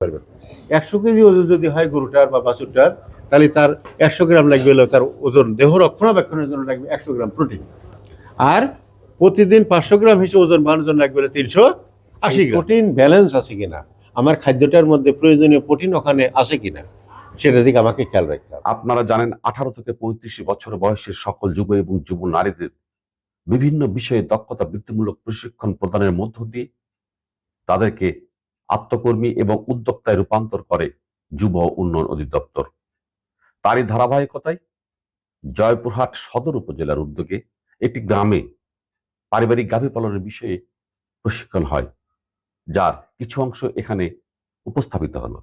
পারবেন একশো কেজি ওজন যদি হয় গরুটার বা বাছুরটার তাহলে তার একশো গ্রাম লাগবে হলো তার ওজন দেহ রক্ষণাবেক্ষণের জন্য লাগবে একশো গ্রাম প্রোটিন। আর প্রতিদিন পাঁচশো গ্রাম হিসেবে ওজন বাড়ানোর জন্য লাগবে তিনশো আশি প্রোটিন ব্যালেন্স আছে কিনা আমার খাদ্যটার মধ্যে প্রয়োজনীয় প্রোটিন ওখানে আছে কিনা সেটা দিকে আমাকে খেয়াল রাখতে হবে। আপনারা জানেন আঠারো থেকে পঁয়ত্রিশ বছর বয়সের সকল যুব এবং যুব নারীদের বিভিন্ন বিষয়ে দক্ষতা বৃত্তিমূলক প্রশিক্ষণ প্রদানের মধ্য দিয়ে তাদেরকে আত্মকর্মী এবং উদ্যোক্তায় রূপান্তর করে যুব উন্নয়ন অধিদপ্তর। তারই ধারাবাহিকতায় জয়পুরহাট সদর উপজেলার উদ্যোগে একটি গ্রামে পারিবারিক গাভী পালনের বিষয়ে প্রশিক্ষণ হয়, যার কিছু অংশ এখানে উপস্থাপিত হলো।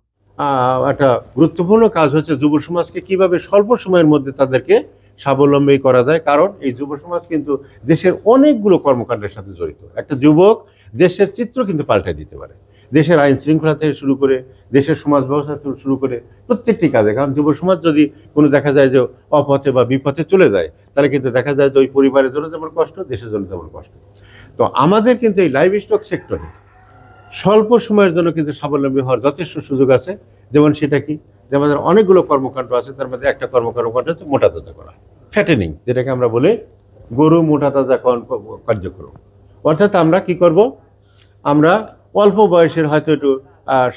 একটা গুরুত্বপূর্ণ কাজ হচ্ছে যুব সমাজকে কীভাবে স্বল্প সময়ের মধ্যে তাদেরকে স্বাবলম্বী করা যায়, কারণ এই যুব সমাজ কিন্তু দেশের অনেকগুলো কর্মকাণ্ডের সাথে জড়িত। একটা যুবক দেশের চিত্র কিন্তু পাল্টাই দিতে পারে। দেশের আইন শৃঙ্খলা থেকে শুরু করে দেশের সমাজ ব্যবস্থা থেকে শুরু করে প্রত্যেকটি কাজে, কারণ যুব সমাজ যদি কোনো দেখা যায় যে অপথে বা বিপথে চলে যায়, তাহলে কিন্তু দেখা যায় যে ওই পরিবারের জন্য যেমন কষ্ট, দেশের জন্য যেমন কষ্ট। তো আমাদের কিন্তু এই লাইভ স্টক সেক্টরে স্বল্প সময়ের জন্য কিন্তু স্বাবলম্বী হওয়ার যথেষ্ট সুযোগ আছে। যেমন সেটা কি? যে আমাদের অনেকগুলো কর্মকাণ্ড আছে, তার মধ্যে একটা কর্মকাণ্ড হচ্ছে মোটা তাজা করা ফ্যাটেনিং যেটাকে আমরা বলি গরু মোটা তাজা কর- কার্যক্রম। অর্থাৎ আমরা কি করব? আমরা অল্প বয়সের হয়তো একটু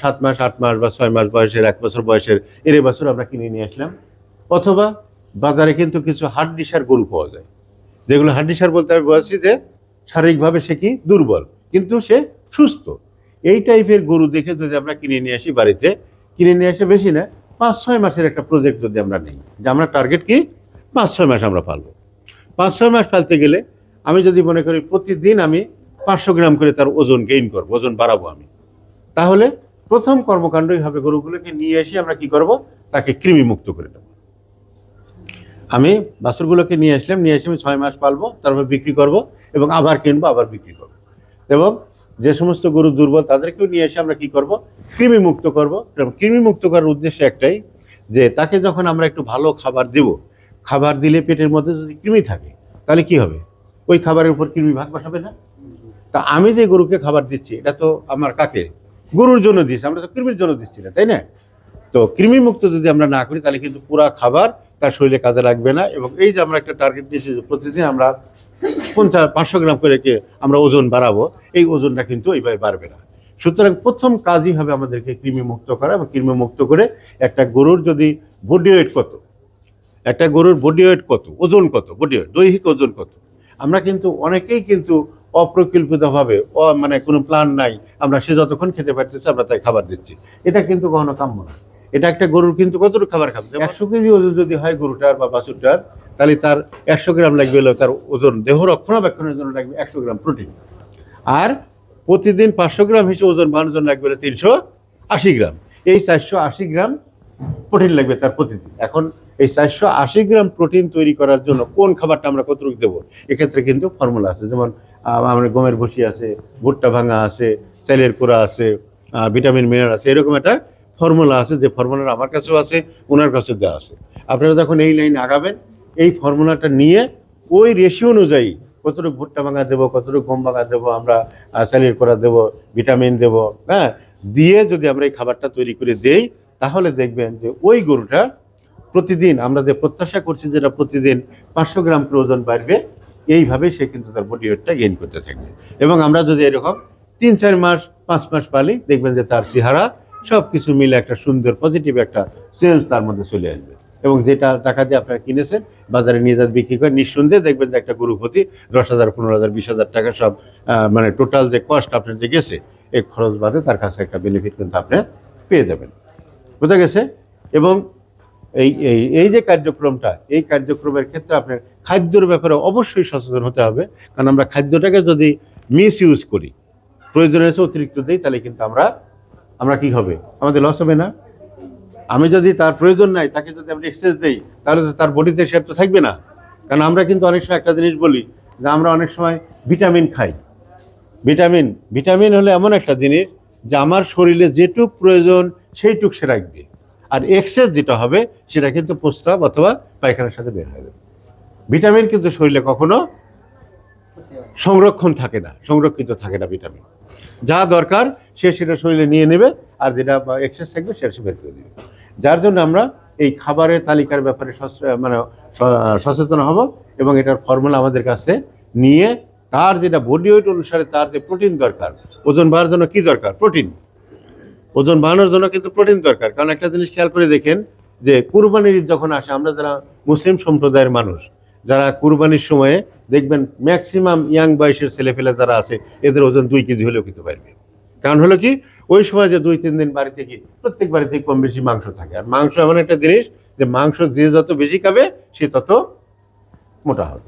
সাত মাস, আট মাস বা ছয় মাস বয়সের, এক বছর বয়সের এর বছর আমরা কিনে নিয়ে আসলাম। অথবা বাজারে কিন্তু কিছু হাড্ডিসার গরু পাওয়া যায়। যেগুলো হাড্ডিসার বলতে আমি বলছি যে, শারীরিকভাবে সে কি দুর্বল, কিন্তু সে সুস্থ। এই টাইপের গরু দেখে যদি আমরা কিনে নিয়ে আসি বাড়িতে, কিনে নিয়ে আসে বেশি না, পাঁচ, ছয় মাসের একটা প্রজেক্ট যদি আমরা নিই, যে আমরা টার্গেট কি? পাঁচ, ছয় মাস আমরা পালবো। পাঁচ, ছয় মাস পালতে গেলে আমি যদি মনে করি প্রতিদিন আমি পাঁচশো গ্রাম করে তার ওজন গেইন করব, ওজন বাড়াবো আমি। তাহলে প্রথম কর্মকাণ্ডই হবে গরুগুলোকে নিয়ে এসে আমরা কি করব? তাকে কৃমি মুক্ত করে দেবো। আমি বাছুরগুলোকে নিয়ে আসলাম, নিয়ে এসে আমি ছয় মাস পালবো, তারপর বিক্রি করব এবং আবার কিনবো, আবার বিক্রি করব। এবং যে সমস্ত গরু দুর্বল তাদেরকেও নিয়ে এসে আমরা কি করব? কৃমি মুক্ত করব। কৃমি মুক্ত করার উদ্দেশ্য একটাই যে তাকে যখন আমরা একটু ভালো খাবার দেব, খাবার দিলে পেটের মধ্যে যদি কৃমি থাকে, তাহলে কি হবে? ওই খাবারের উপর কৃমি ভাগ বসাবে না? তা আমি যে গরুকে খাবার দিচ্ছি, এটা তো আমার কাকে? গরুর জন্য দিচ্ছি আমরা তো কৃমির জন্য দিচ্ছি না, তাই না? তো কৃমি মুক্ত যদি আমরা না করি, তাহলে কিন্তু পুরা খাবার তার শরীরে কাজে লাগবে না এবং এই যে আমরা একটা টার্গেট দিয়েছি যে প্রতিদিন আমরা পঞ্চাশ, পাঁচশো গ্রাম করে কে আমরা ওজন বাড়াবো, এই ওজনটা কিন্তু এইভাবে বাড়বে না। সুতরাং প্রথম কাজই হবে আমাদেরকে কৃমি মুক্ত করা এবং কৃমি মুক্ত করে একটা গরুর যদি বডি ওয়েট কত, একটা গরুর বডি ওয়েট কত, ওজন কত বডি ওয়েট দৈহিক ওজন কত, আমরা কিন্তু অনেকেই কিন্তু অপ্রকল্পিতভাবে, অ মানে কোনো প্ল্যান নাই, আমরা সে যতক্ষণ খেতে পারতেছি আমরা তাই খাবার দিচ্ছি। এটা কিন্তু কখনো কাম্য না। এটা একটা গরুর কিন্তু কতটুকু খাবার খাবে? একশো কেজি ওজন যদি হয় গরুটার বা বাছুরটার, তাহলে তার একশো গ্রাম লাগবে হলো তার ওজন, দেহ রক্ষণাবেক্ষণের জন্য লাগবে একশো গ্রাম প্রোটিন আর প্রতিদিন পাঁচশো গ্রাম হিসেবে ওজন বাড়ানোর জন্য লাগবে তিনশো আশি গ্রাম। এই চারশো আশি গ্রাম প্রোটিন লাগবে তার প্রতিদিন। এখন এই চারশো আশি গ্রাম প্রোটিন তৈরি করার জন্য কোন খাবারটা আমরা কতটুকু দেবো? এক্ষেত্রে কিন্তু ফর্মুলা আছে। যেমন আহ, আমাদের গমের ভুসি আছে ভুট্টা ভাঙা আছে চালের কোড়া আছে ভিটামিন মিনারেল আছে এরকম একটা ফর্মুলা আছে যে ফর্মুলাটা আমার কাছেও আছে ওনার কাছেও দেওয়া আছে। আপনারা যখন এই লাইন আগাবেন এই ফর্মুলাটা নিয়ে ওই রেশিও অনুযায়ী কতটুকু ভুট্টা ভাঙা দেবো কতটুকু গম ভাঙা দেবো আমরা চালের কোড়া দেবো ভিটামিন দেবো হ্যাঁ দিয়ে যদি আমরা এই খাবারটা তৈরি করে দেই তাহলে দেখবেন যে ওই গরুটা প্রতিদিন আমরা যে প্রত্যাশা করছি যেটা প্রতিদিন পাঁচশো গ্রাম প্রয়োজন বাড়বে এইভাবে সে কিন্তু তার বডি ওয়েটটা গেইন করতে থাকবে এবং আমরা যদি এরকম তিন, চার মাস, পাঁচ মাস পালি, দেখবেন যে তার চেহারা সব কিছু মিলে একটা সুন্দর পজিটিভ একটা চেঞ্জ তার মধ্যে চলে আসবে। এবং যেটা টাকা দিয়ে আপনারা কিনেছেন, বাজারে নিয়ে যান, বিক্রি করে নিঃসন্দেহে দেখবেন যে একটা গরু প্রতি দশ হাজার, পনেরো হাজার, বিশ হাজার টাকা সব মানে টোটাল যে কস্ট আপনার যে গেছে, এই খরচ বাদে তার কাছে একটা বেনিফিট কিন্তু আপনি পেয়ে যাবেন। বোঝা গেছে? এবং এই এই এই যে কার্যক্রমটা, এই কার্যক্রমের ক্ষেত্রে আপনার খাদ্যর ব্যাপারে অবশ্যই সচেতন হতে হবে। কারণ আমরা খাদ্যটাকে যদি মিস ইউজ করি প্রয়োজনের অতিরিক্ত দিই, তাহলে কিন্তু আমরা আমরা কি হবে? আমাদের লস হবে না। আমি যদি তার প্রয়োজন নাই, তাকে যদি আমরা এক্সেস দিই, তাহলে তো তার বডিতে শেপ তো থাকবে না। কারণ আমরা কিন্তু অনেক সময় একটা জিনিস বলি যে আমরা অনেক সময় ভিটামিন খাই। ভিটামিন ভিটামিন হলো এমন একটা জিনিস যে আমার শরীরে যেটুক প্রয়োজন সেইটুক সে রাখবে। আর এক্সেস যেটা হবে, সেটা কিন্তু প্রস্রাব অথবা পায়খানার সাথে বের হবে ভিটামিন কিন্তু শরীরে কখনো সংরক্ষণ থাকে না, সংরক্ষিত থাকে না ভিটামিন। যা দরকার, সে সেটা শরীরে নিয়ে নেবে আর যেটা এক্সেস থাকবে, সেটা সে বের করে দেবে। যার জন্য আমরা এই খাবারের তালিকার ব্যাপারে মানে সচেতন হব এবং এটার ফর্মুলা আমাদের কাছে নিয়ে তার যেটা বডি ওয়েট অনুসারে তার যে প্রোটিন দরকার, ওজন বাড়ার জন্য কি দরকার? প্রোটিন ওজন বাড়ানোর জন্য কিন্তু প্রোটিন দরকার। কারণ একটা জিনিস খেয়াল করে দেখেন যে কুরবানির ঈদ যখন আসে, আমরা যারা মুসলিম সম্প্রদায়ের মানুষ, যারা কুরবানির সময়ে দেখবেন ম্যাক্সিমাম ইয়াং বয়সের ছেলেফেলে যারা আছে, এদের ওজন দুই কেজি হলেও কিন্তু পারবে কারণ হলো কি, ওই সময় যে দুই, তিন দিন বাড়িতে কি প্রত্যেক বাড়িতে কম বেশি মাংস থাকে। আর মাংস এমন একটা জিনিস যে মাংস যে যত বেশি খাবে, সে তত মোটা হবে।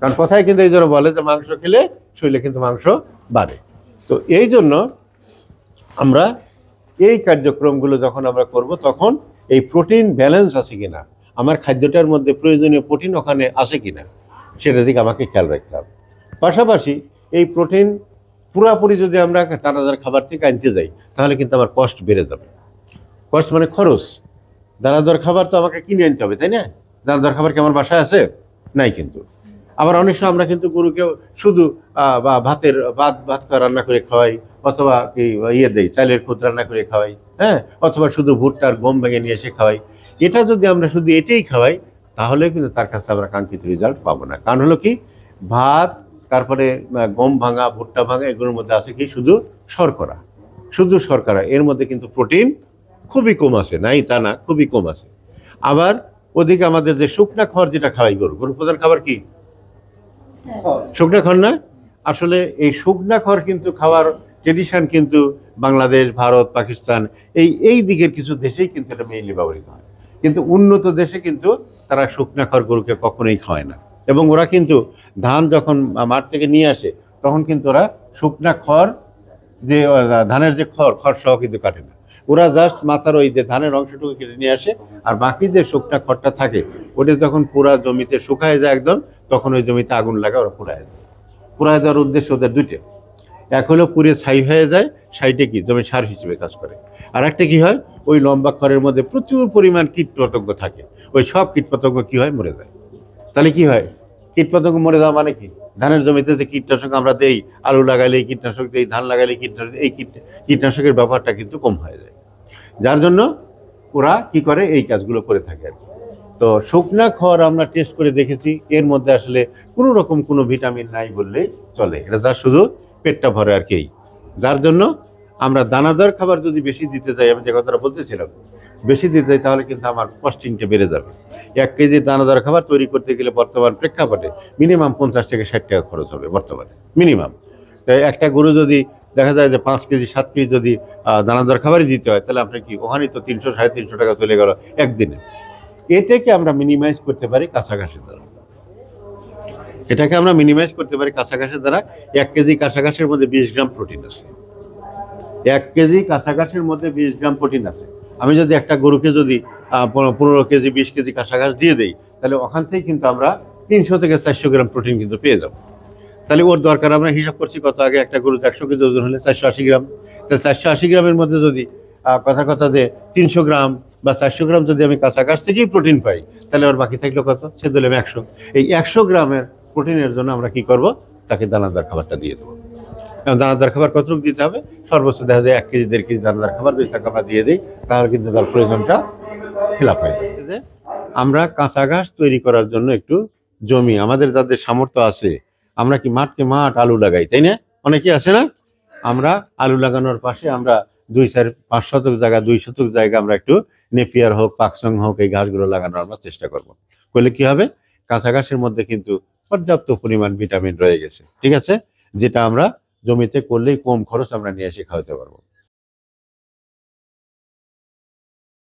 কারণ কথায় কিন্তু এই জন্য বলে যে মাংস খেলে শরীরে কিন্তু মাংস বাড়ে। তো এই জন্য আমরা এই কার্যক্রমগুলো যখন আমরা করব, তখন এই প্রোটিন ব্যালেন্স আছে কিনা, আমার খাদ্যটার মধ্যে প্রয়োজনীয় প্রোটিন ওখানে আছে কিনা, সেটা দিকে আমাকে খেয়াল রাখতে হবে। পাশাপাশি এই প্রোটিন পুরাপুরি যদি আমরা দানাদার খাবার থেকে আনতে যাই, তাহলে কিন্তু আমার কষ্ট বেড়ে যাবে। কষ্ট মানে খরচ। দানাদার খাবার তো আমাকে কিনে আনতে হবে, তাই না? দানাদার খাবার কি আমার বাসায় আছে? নাই কিন্তু। আবার অনেক সময় আমরা কিন্তু গরুকেও শুধু বা ভাতের, ভাত ভাত রান্না করে খাওয়াই অথবা কি ইয়ে দেই চালের খুদ রান্না করে খাওয়াই হ্যাঁ? অথবা শুধু ভুট্টার গম ভেঙে নিয়ে এসে খাওয়াই। এটা যদি আমরা শুধু এটাই খাওয়াই তাহলে কিন্তু তার কাছে আমরা কাঙ্ক্ষিত রেজাল্ট পাবো না। কারণ হলো কি ভাত তারপরে গম ভাঙা ভুট্টা ভাঙা এগুলোর মধ্যে আছে কি? শুধু শর্করা। শুধু শর্করা। এর মধ্যে কিন্তু প্রোটিন খুবই কম আছে। নাই তা না খুবই কম আছে। আবার ওদিকে আমাদের যে শুকনা খাবার যেটা খাওয়াই গরু গরু প্রধান খাবার কি? শুকনা খড় না? আসলে এই শুকনা খড় কিন্তু খাওয়ার ট্রেডিশন কিন্তু বাংলাদেশ, ভারত, পাকিস্তান, এই এই দিকের কিছু দেশেই কিন্তু এটা মেইনলি ব্যবহৃত হয়। কিন্তু উন্নত দেশে কিন্তু তারা শুকনা খড় গরুকে কখনোই খাওয়ায় না। এবং ওরা কিন্তু ধান যখন মাঠ থেকে নিয়ে আসে, তখন কিন্তু ওরা শুকনা খড় যে, ধানের যে খড় খড় সহ কিন্তু কাটে না। ওরা জাস্ট মাথার ওই যে ধানের অংশটুকু কেটে নিয়ে আসে, আর বাকি যে শুকনা খড়টা থাকে, ওটা যখন পুরা জমিতে শুকায় যায় একদম, তখন ওই জমিতে আগুন লাগা, ওরা পুরায় দেয়। পুরায় দেওয়ার উদ্দেশ্য ওদের দুইটা। এক হলো পুড়ে ছাই হয়ে যায়, ছাইটা কি? জমি সার হিসেবে কাজ করে। আর একটা কি হয়? ওই লম্বা খড়ের মধ্যে প্রচুর পরিমাণ কীটপতঙ্গ থাকে। ওই সব কীটপতঙ্গ কী হয়? মরে যায়। তাহলে কি হয়? কীটপতঙ্গ মরে যাওয়া মানে কি? ধানের জমিতে যে কীটনাশক আমরা দেই, আলু লাগাইলে এই কীটনাশক দেই, ধান লাগাইলে কীটনাশক, এই কীট, কীটনাশকের ব্যাপারটা কিন্তু কম হয়ে যায়। যার জন্য ওরা কি করে? এই কাজগুলো করে থাকে আর কি। তো শুকনা খড় আমরা টেস্ট করে দেখেছি। এর মধ্যে আসলে কোনো রকম কোনো ভিটামিন নাই বললেই চলে। এটা যা শুধু পেটটা ভরে আর কি। যার জন্য আমরা দানাদার খাবার যদি বেশি দিতে চাই, আমি যে কথাটা বলতেছিলাম, বেশি দিতে চাই তাহলে কিন্তু আমার কস্টিংটা বেড়ে যাবে। এক কেজি দানাদার খাবার তৈরি করতে গেলে বর্তমান প্রেক্ষাপটে মিনিমাম পঞ্চাশ থেকে ষাট টাকা খরচ হবে বর্তমানে, মিনিমাম। তাই একটা গরু যদি দেখা যায় যে পাঁচ কেজি, সাত কেজি যদি দানাদার খাবারই দিতে হয়, তাহলে আপনার কি ওখানেই তো তিনশো, সাড়ে তিনশো টাকা চলে গেল একদিনে। এটাকে আমরা মিনিমাইজ করতে পারি কাছাকাছি দ্বারা এটাকে আমরা মিনিমাইজ করতে পারি ঘাসের দ্বারা এক কেজি ঘাসের মধ্যে বিশ গ্রাম প্রোটিন আছে। এক কেজি ঘাসের মধ্যে বিশ গ্রাম প্রোটিন আছে। আমি যদি একটা গরুকে যদি পনেরো- কেজি, বিশ কেজি ঘাস দিয়ে দেই, তাহলে ওখান থেকে কিন্তু আমরা তিনশো থেকে চারশো গ্রাম প্রোটিন কিন্তু পেয়ে যাব। তাহলে ওর দরকার, আমরা হিসাব করছি কত আগে একটা গরু একশো কেজি ওজন হলে চারশো আশি গ্রাম। তাহলে চারশো আশি গ্রামের মধ্যে যদি কথা কথা যে তিনশো গ্রাম বা চারশো গ্রাম যদি আমি ঘাস থেকেই প্রোটিন পাই, তাহলে আর বাকি থাকল কত? সে দিলাম একশো। এই একশো গ্রামের প্রোটিনের জন্য আমরা কি করব? তাকে দানাদার খাবারটা দিয়ে দেবো। এবং দানাদার খাবার কতটুকু দিতে হবে? সর্বোচ্চ দেখা যায় এক কেজি, দেড় কেজি দানাদার খাবার যদি তাকে আমরা দিয়ে দিই, তাহলে কিন্তু তার প্রয়োজনটা ফিলাপ হয়ে যাবে। আমরা কাঁচা ঘাস তৈরি করার জন্য একটু জমি, আমাদের যাদের সামর্থ্য আছে, আমরা কি মাঠকে মাঠ আলু লাগাই, তাই না? অনেকে আছে না? আমরা আলু লাগানোর পাশে আমরা দুই চার, পাঁচ শতক জায়গা, দুই শতক জায়গা আমরা একটু নেপিয়ার হোক, পাকসং হোক, এই ঘাসগুলো লাগানোর আমরা চেষ্টা করব। করলে কি হবে? কাঁচা ঘাসের মধ্যে কিন্তু পর্যাপ্ত পরিমাণ ভিটামিন রয়ে গেছে, ঠিক আছে? যেটা আমরা জমিতে করলেই কম খরচ আমরা নিয়ে এসে খাওয়াতে পারব।